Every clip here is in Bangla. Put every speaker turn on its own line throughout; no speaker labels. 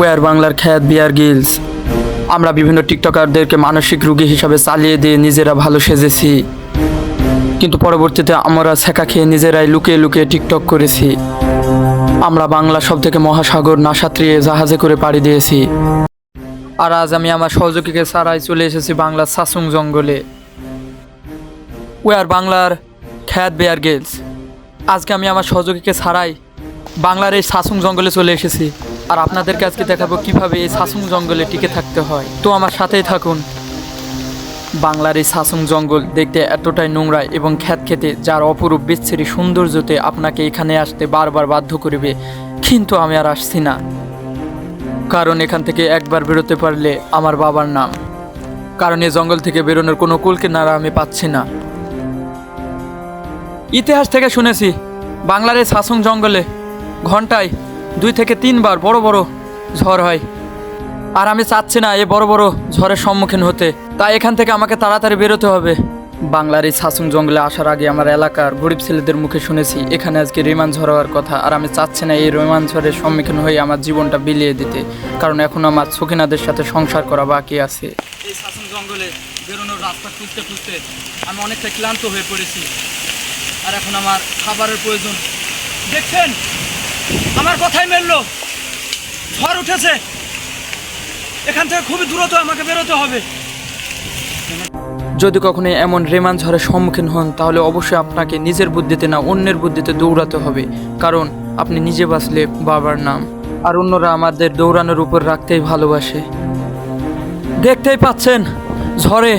ওয়ার বাংলার খ্যাত বিয়ার গিলস। আমরা বিভিন্ন টিকটকারদেরকে মানসিক রোগী হিসাবে চালিয়ে দিয়ে নিজেরা ভালো সেজেছি। কিন্তু পরবর্তীতে আমরা ছেঁকা খেয়ে নিজেরাই লুকিয়ে লুকিয়ে টিকটক করেছি। আমরা বাংলা সব থেকে মহাসাগর নাসাত্রিয়ে জাহাজে করে পাড়ি দিয়েছি। আর আজ আমি আমার সহযোগীকে ছাড়াই চলে এসেছি বাংলার সাসুং জঙ্গলে। ওয়ার বাংলার খ্যাত বেয়ার গেলস। আজকে আমি আমার সহযোগীকে ছাড়াই বাংলার এই সাসুং জঙ্গলে চলে এসেছি। আর আপনাদেরকে আজকে দেখাবো কীভাবে এই সাসুং জঙ্গলে টিকে থাকতে হয়। তো আমার সাথেই থাকুন। বাংলার এই সাসুং জঙ্গল দেখতে এতটাই নোংরা এবং খ্যাত খেতে, যার অপরূপ বিচ্ছিরি সৌন্দর্যতে আপনাকে এখানে আসতে বারবার বাধ্য করবে। কিন্তু আমি আর আসছি না। কারণ এখান থেকে একবার বেরোতে পারলে আমার বাবার নাম। কারণ এই জঙ্গল থেকে বেরোনোর কোনো কুল কিনারা আমি পাচ্ছি না। ইতিহাস থেকে শুনেছি, বাংলার এই সাসুং জঙ্গলে ঘন্টায় দুই থেকে তিনবার বড় বড় ঝড় হয়। আর আমি চাচ্ছি না এই বড় বড় ঝড়ের সম্মুখীন হতে। তাই এখান থেকে আমাকে তাড়াতাড়ি বেরোতে হবে। বাংলার এই সাসুং জঙ্গলে আসার আগে আমার এলাকার গরিব ছেলেদের মুখে শুনেছি, এখানে আজকে রেমান ঝড় হওয়ার কথা। আর আমি চাচ্ছি না এই রেমান ঝড়ের সম্মুখীন হয়ে আমার জীবনটা বিলিয়ে দিতে, কারণ এখন আমার সখিনাদের সাথে সংসার করা বাকি আছে। এই সাসুং জঙ্গলে বেরোনোর রাস্তা খুঁজতে খুঁজতে আমি অনেকটা ক্লান্ত হয়ে পড়েছি। আর এখন আমার খাবারের প্রয়োজন। দেখছেন? আমার কথাই মেললো। ঝড় উঠেছে। এখান থেকে খুবই দূরত্ব আমাকে বেরোতে হবে। যদি কখনো এমন রেমান ঝড়ের সম্মুখীন হন, তাহলে অবশ্যই আপনাকে নিজের বুদ্ধিতে না অন্যের বুদ্ধিতে দৌড়াতে হবে। কারণ আপনি নিজে বাঁচলে বাবার নাম। আর অন্যরা আমাদের দৌড়ানোর উপর রাখতেই ভালোবাসে। দেখতেই পাচ্ছেন, ঝড়ে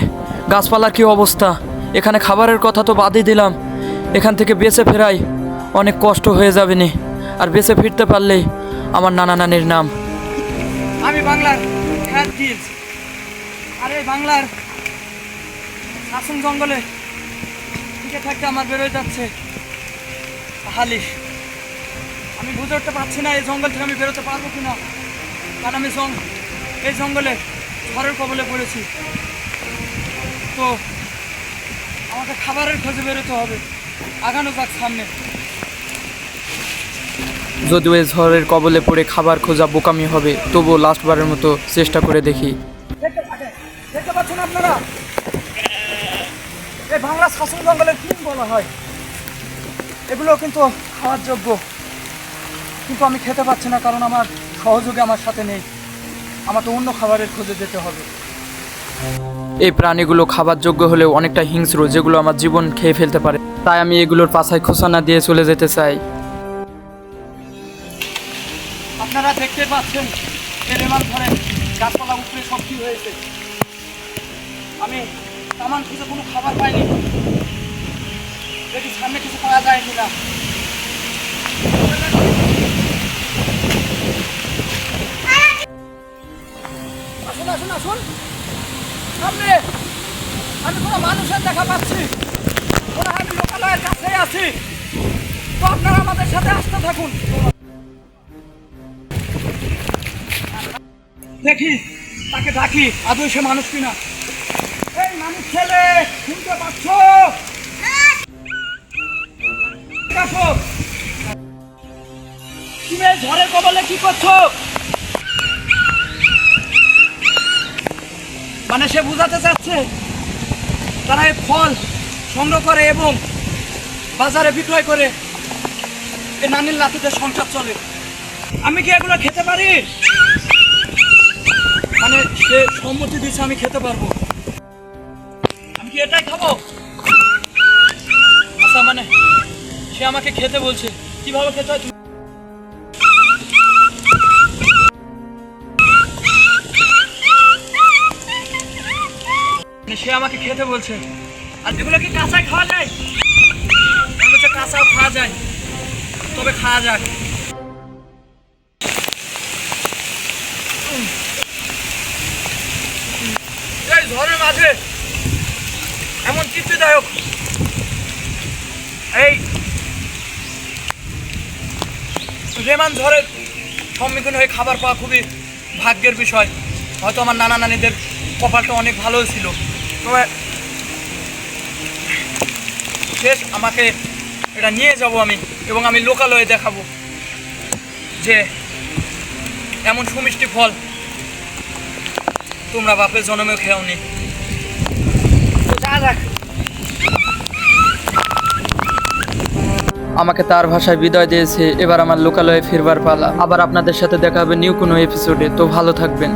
গাছপালার কি অবস্থা। এখানে খাবারের কথা তো বাদই দিলাম। এখান থেকে বেঁচে ফেরাই অনেক কষ্ট হয়ে যাবে নি আর বেঁচে ফিরতে পারলেই আমার নানা নানির নাম। আমি বাংলার আর এই বাংলার আসাম জঙ্গলে টিকে থাকতে আমার বেরোয় যাচ্ছে। হালিশ। আমি বুঝে উঠতে পারছি না এই জঙ্গল থেকে আমি বেরোতে পারব কি না কারণ আমি এই জঙ্গলে ঝড়ের কবলে পড়েছি। তো আমাকে খাবারের খোঁজে বেরোতে হবে। আগানো যাক সামনে। যদিও ঝড়ের কবলে পড়ে খাবার খোঁজা বোকামি হবে তবুও লাস্টবারের মতো চেষ্টা করে দেখি। দেখতে পাচ্ছেন আপনারা? এই বাংলা শাসন জঙ্গলের কি বলা হয়। এগুলো কিন্তু খাওয়ার যোগ্য কিন্তু আমি খেতে পাচ্ছি না কারণ আমার সহযোগী আমার সাথে নেই। আমার তো অন্য খাবারের খোঁজে যেতে হবে। এই প্রাণীগুলো খাবার যোগ্য হলেও অনেকটা হিংস্র যেগুলো আমার জীবন খেয়ে ফেলতে পারে। তাই আমি এগুলোর পাছায় খোসা না দিয়ে চলে যেতে চাই। আপনারা দেখতে পাচ্ছেন রেমান ধরে গাছপালা উপরে কি হয়েছে। আমি সামান খুঁজে কোনো খাবার পাইনি। দেখি সামনে কিছু পাওয়া যায় কিনা। আসুন আসুন আসুন। সামনে আমি কোনো মানুষের দেখা পাচ্ছি। মনে আমি লোকালয়ের কাছেই আছি। তো আপনারা আমাদের সাথে আসতে থাকুন। দেখি, তাকে ডাকি, আদৌ সে মানুষ কিনা? এই মানুষ ছেলে, শুনতে পাচ্ছ? তুমি ঝড়ের কবলে কি করছ? মানে সে বোঝাতে চাচ্ছে, তারা এই ফল সংগ্রহ করে এবং বাজারে বিক্রয় করে এই নানির লাঠিতে সংসার চলে। আমি কি এগুলো খেতে পারি? মানে সে সম্মতি দিচ্ছে আমি খেতে পারব। আমি কি এটাই খাব? আচ্ছা মানে সে আমাকে খেতে বলছে। কীভাবে খেতে হয় মানে সে আমাকে খেতে বলছে। আর এগুলো কি কাঁচায় খাওয়া যায়? কাঁচাও খাওয়া যায়। তবে খাওয়া যাক। মাঝে এমন তৃপ্তিদায়ক এই। রেমান ঝড়ের সম্মুখীন হয়ে খাবার পাওয়া খুবই ভাগ্যের বিষয়। হয়তো আমার নানা নানিদের কপালটা অনেক ভালো ছিল। তবে শেষ আমাকে এটা নিয়ে যাব আমি এবং আমি লোকালয়ে দেখাবো যে এমন সুমিষ্টি ফল তোমরা বাপের জন্মেও খেওনি। আমাকে তার ভাষায় বিদায় দিয়েছে, এবার আমার লোকালয়ে ফিরবার পালা। আবার আপনাদের সাথে দেখা হবে নিউ কোনো এপিসোডে তো ভালো থাকবেন।